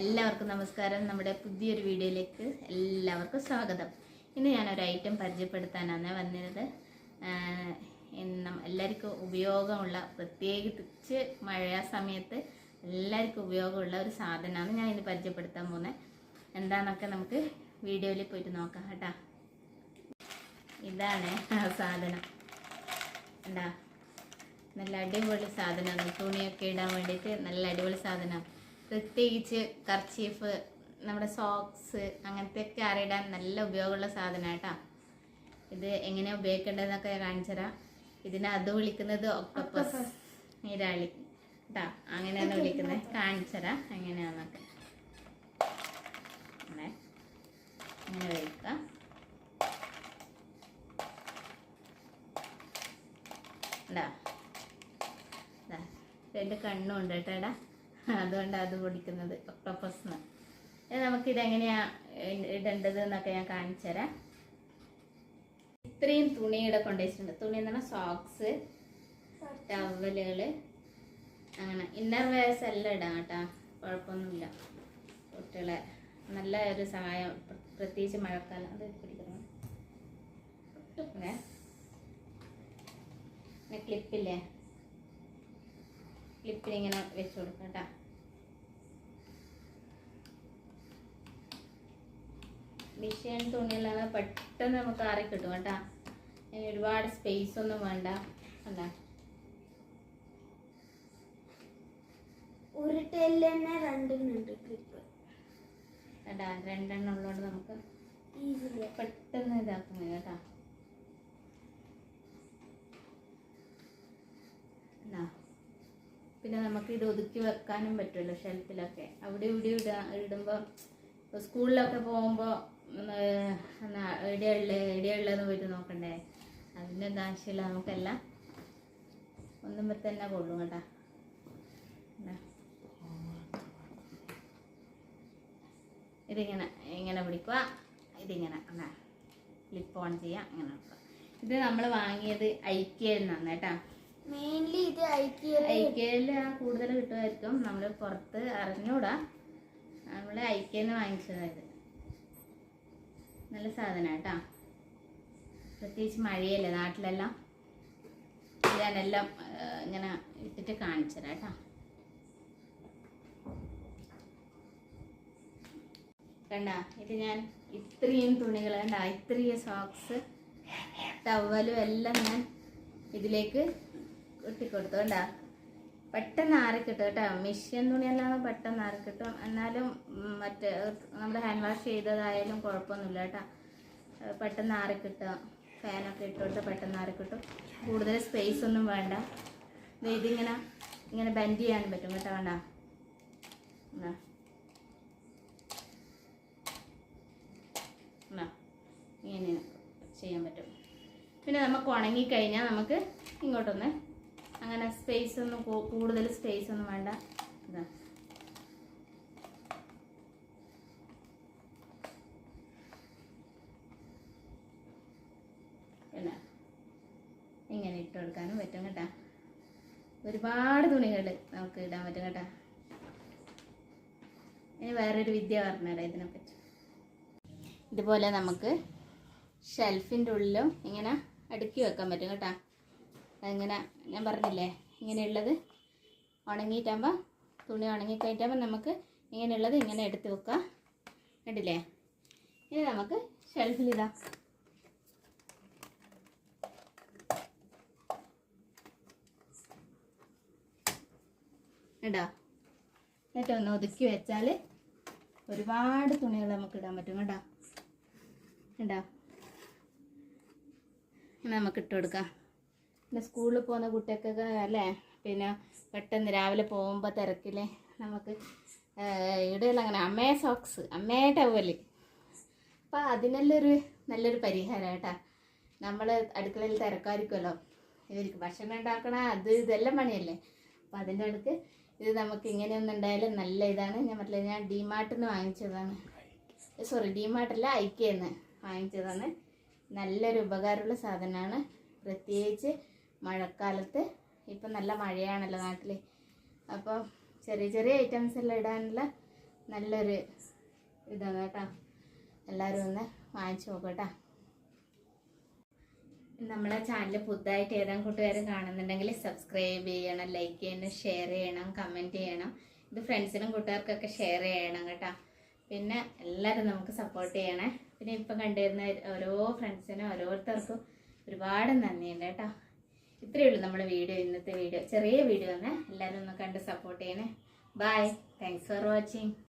എല്ലാവർക്കും നമസ്കാരം. നമ്മുടെ പുതിയൊരു വീഡിയോയിലേക്ക് എല്ലാവർക്കും സ്വാഗതം. ഇന്ന് ഞാനൊരു ഐറ്റം പരിചയപ്പെടുത്താനാണ് വന്നിരുന്നത്. എല്ലാവർക്കും ഉപയോഗമുള്ള പ്രത്യേകിച്ച് മഴ സമയത്ത് എല്ലാവർക്കും ഉപയോഗമുള്ള ഒരു സാധനമാണ് ഞാൻ ഇന്ന് പരിചയപ്പെടുത്താൻ പോകുന്നത്. എന്താണെന്നൊക്കെ നമുക്ക് വീഡിയോയിൽ പോയിട്ട് നോക്കാം കേട്ടാ. ഇതാണ് ആ സാധനം. എന്താ? നല്ല അടിപൊളി സാധനമാണ്. തുണിയൊക്കെ ഇടാൻ വേണ്ടിയിട്ട് നല്ല അടിപൊളി സാധനം പ്രത്യേകിച്ച് കർച്ചീഫ് നമ്മുടെ സോക്സ് അങ്ങനത്തെ ഒക്കെ അറിയിടാൻ നല്ല ഉപയോഗമുള്ള സാധനം കേട്ടോ ഇത് എങ്ങനെയാണ് ഉപയോഗിക്കേണ്ടതെന്നൊക്കെ കാണിച്ചു തരാം ഇതിനെ അത് വിളിക്കുന്നത് ഒക്ടോപ്പസ് നീരാളി. കേട്ടോ അങ്ങനെയാണ് വിളിക്കുന്നത്. കാണിച്ചു തരാം എങ്ങനെയാണെന്നൊക്കെ അങ്ങനെ വയ്ക്കുക രണ്ട് കണ്ണും ഉണ്ട് കേട്ടോടാ അതുകൊണ്ട് അത് പൊടിക്കുന്നത്. ഒക്ടോപ്പസ് എന്ന് ഇനി നമുക്കിത് എങ്ങനെയാ ഇ- ഇടേണ്ടത് എന്നൊക്കെ ഞാൻ കാണിച്ചു തരാം ഇത്രയും തുണി ഇവിടെ കൊണ്ടുവച്ചിട്ടുണ്ട്. തുണി എന്ന് പറഞ്ഞാൽ സോക്സ് ടവലുകൾ അങ്ങനെ. ഇന്നർ വെയർസ് എല്ലാം ഇടാം കേട്ടാ. കുഴപ്പമൊന്നുമില്ല. കുട്ടികളെ നല്ല ഒരു സഹായം. പ്ര- പ്രത്യേകിച്ച് മഴക്കാലം. അത് പിടിക്കണം. ക്ലിപ്പില്ലേ ക്ലിപ്പിൽ ഇങ്ങനെ വെച്ച് കൊടുക്കാം കേട്ടോ മിഷ്യൻ തുണിയിലാണ് പെട്ടെന്ന് നമുക്ക് ആറി കിട്ടും കേട്ടോ ഇനി ഒരുപാട് സ്പേസ് ഒന്നും വേണ്ട. കണ്ടാ? ഒരു ടെല്ല് തന്നെ രണ്ടെണ്ണുണ്ട് ക്ലിപ്പ് കേട്ടാ രണ്ടെണ്ണം ഉള്ളതുകൊണ്ട് നമുക്ക് പെട്ടെന്ന് ഇതാക്കുന്നത് കേട്ടാ എന്നാ പിന്നെ നമുക്ക് ഇത് ഒതുക്കി വെക്കാനും പറ്റുമല്ലോ ഷെൽഫിലൊക്കെ. അവിടെ ഇവിടെ ഇടാ ഇടുമ്പോൾ സ്കൂളിലൊക്കെ പോകുമ്പോൾ എവിടെയുള്ള എവിടെയുള്ളതെന്ന് പോയിട്ട് നോക്കണ്ടേ? അതിന്റെ ആവശ്യമില്ല നമുക്കെല്ലാം ഒന്നുമ്പോൾ തന്നെ കൊള്ളും കേട്ടാ. ഇതിങ്ങനെ ഇങ്ങനെ പിടിക്കുക ഇതിങ്ങനെ എന്നാ. ക്ലിപ്പ് ഓൺ ചെയ്യുക അങ്ങനെ ഇത് നമ്മൾ വാങ്ങിയത് ഐക്യയിൽ നിന്നാണ് കേട്ടോ. മെയിൻലി ഇത് ഐക്യ ഐക്യയിൽ കൂടുതൽ കിട്ടുമായിരിക്കും. നമ്മൾ പുറത്ത് അറിഞ്ഞൂടാ. നമ്മൾ ഐക്യന്ന് വാങ്ങിച്ചതായത് നല്ല സാധനം കേട്ടോ പ്രത്യേകിച്ച് മഴയല്ലേ നാട്ടിലെല്ലാം? ഞാനെല്ലാം ഇങ്ങനെ ഇട്ടിട്ട് കാണിച്ചു തരാം കേട്ടോ കണ്ട ഇത് ഞാൻ ഇത്രയും തുണികൾ കണ്ട ഇത്രയും സോക്സ് ടവലും എല്ലാം ഞാൻ ഇതിലേക്ക് ഇട്ടിക്കൊടുത്തു. കണ്ട? പെട്ടെന്ന് ആറിക്കിട്ടും കേട്ടോ. മിഷ്യൻ തുണിയല്ലാതെ പെട്ടെന്ന് ആറിക്കിട്ടും. എന്നാലും മറ്റേ നമ്മൾ ഹാൻഡ് വാഷ് ചെയ്തതായാലും കുഴപ്പമൊന്നുമില്ല കേട്ടോ. പെട്ടെന്ന് ആറിക്കിട്ടുക ഫാനൊക്കെ ഇട്ടുകൊടുത്ത് പെട്ടെന്ന് ആറിക്കിട്ടും. കൂടുതൽ സ്പേസ് ഒന്നും വേണ്ട. ഇതിങ്ങനെ ഇങ്ങനെ ബെൻഡ് ചെയ്യാൻ പറ്റും കേട്ടോ വേണ്ട ഇങ്ങനെ ചെയ്യാൻ പറ്റും. പിന്നെ നമുക്ക് ഉണങ്ങിക്കഴിഞ്ഞാൽ നമുക്ക് ഇങ്ങോട്ടൊന്ന് അങ്ങനെ സ്പേസ് ഒന്നും കൂടുതൽ സ്പേസ് ഒന്നും വേണ്ട. ഇതാ. ഇങ്ങനെ ഇട്ട് കൊടുക്കാനും പറ്റും കേട്ടാ. ഒരുപാട് തുണികൾ നമുക്ക് ഇടാൻ പറ്റും കേട്ടാ. ഇനി വേറൊരു വിദ്യ പറഞ്ഞുതരാം ഇതിനെപ്പറ്റി. ഇതുപോലെ നമുക്ക് ഷെൽഫിന്റെ ഉള്ളിലും ഇങ്ങനെ അടുക്കി വെക്കാൻ പറ്റും കേട്ടോ. അങ്ങനെ ഞാൻ പറഞ്ഞില്ലേ ഇങ്ങനെയുള്ളത് ഉണങ്ങിയിട്ടാകുമ്പോൾ തുണി ഉണങ്ങിക്കഴിഞ്ഞാകുമ്പോൾ നമുക്ക് ഇങ്ങനെയുള്ളത് ഇങ്ങനെ എടുത്ത് വെക്കാം. കണ്ടില്ലേ? ഇനി നമുക്ക് ഷെൽഫിലിടാം കേട്ടോ എന്നിട്ട് ഒന്ന് ഒതുക്കി വെച്ചാൽ ഒരുപാട് തുണികൾ നമുക്ക് ഇടാൻ പറ്റും. കേട്ടോ കേട്ടോ നമുക്ക് ഇട്ട് കൊടുക്കാം. പിന്നെ സ്കൂളിൽ പോകുന്ന കുട്ടികൾക്കൊക്കെ അല്ലേ? പിന്നെ പെട്ടെന്ന് രാവിലെ പോകുമ്പോൾ തിരക്കിൽ നമുക്ക് ഇവിടെയുള്ള അങ്ങനെ അമ്മേ സോക്സ് അമ്മേ ടവൽ അപ്പം അതിനെല്ലാം ഒരു നല്ലൊരു പരിഹാരം കേട്ടാ നമ്മൾ അടുക്കളയിൽ തിരക്കായിരിക്കുമല്ലോ ഇവർക്ക് ഭക്ഷണം ഉണ്ടാക്കണ അത് ഇതെല്ലാം പണിയല്ലേ? അപ്പം അതിന്റെ അടുക്ക് ഇത് നമുക്ക് ഇങ്ങനെയൊന്നും ഉണ്ടായാലും നല്ല ഇതാണ്. ഞാൻ പറഞ്ഞില്ല ഞാൻ ഡിമാർട്ടിൽ നിന്ന് വാങ്ങിച്ചതാണ്. സോറി ഡിമാർട്ടല്ല ഐക്യന്ന് വാങ്ങിച്ചതാണ്. നല്ലൊരു ഉപകാരമുള്ള സാധനമാണ്. പ്രത്യേകിച്ച് മഴക്കാലത്ത് ഇപ്പം നല്ല മഴയാണല്ലോ നാട്ടിൽ അപ്പോൾ ചെറിയ ചെറിയ ഐറ്റംസ് എല്ലാം ഇടാനുള്ള നല്ലൊരു ഇതാണ് കേട്ടോ. എല്ലാവരും ഒന്ന് വാങ്ങിച്ചു നോക്കട്ടോ. നമ്മളെ ചാനൽ പുതുതായിട്ട് ഏതെങ്കിലും കൂട്ടുകാർ കാണുന്നുണ്ടെങ്കിൽ സബ്സ്ക്രൈബ് ചെയ്യണം ലൈക്ക് ചെയ്യണം ഷെയർ ചെയ്യണം കമന്റ് ചെയ്യണം. ഇത് ഫ്രണ്ട്സിനും കൂട്ടുകാർക്കൊക്കെ ഷെയർ ചെയ്യണം കേട്ടോ. പിന്നെ എല്ലാവരും നമുക്ക് സപ്പോർട്ട് ചെയ്യണേ. പിന്നെ ഇപ്പം കണ്ടുവരുന്ന ഓരോ ഫ്രണ്ട്സിനും ഓരോരുത്തർക്കും ഒരുപാട് നന്ദിയുണ്ട് കേട്ടോ. ഇത്രയേ ഉള്ളൂ നമ്മുടെ വീഡിയോ ഇന്നത്തെ വീഡിയോ. ചെറിയ വീഡിയോ ആണ്. എല്ലാവരും ഒന്ന് കണ്ട് സപ്പോർട്ട് ചെയ്യണേ. Bye thanks for watching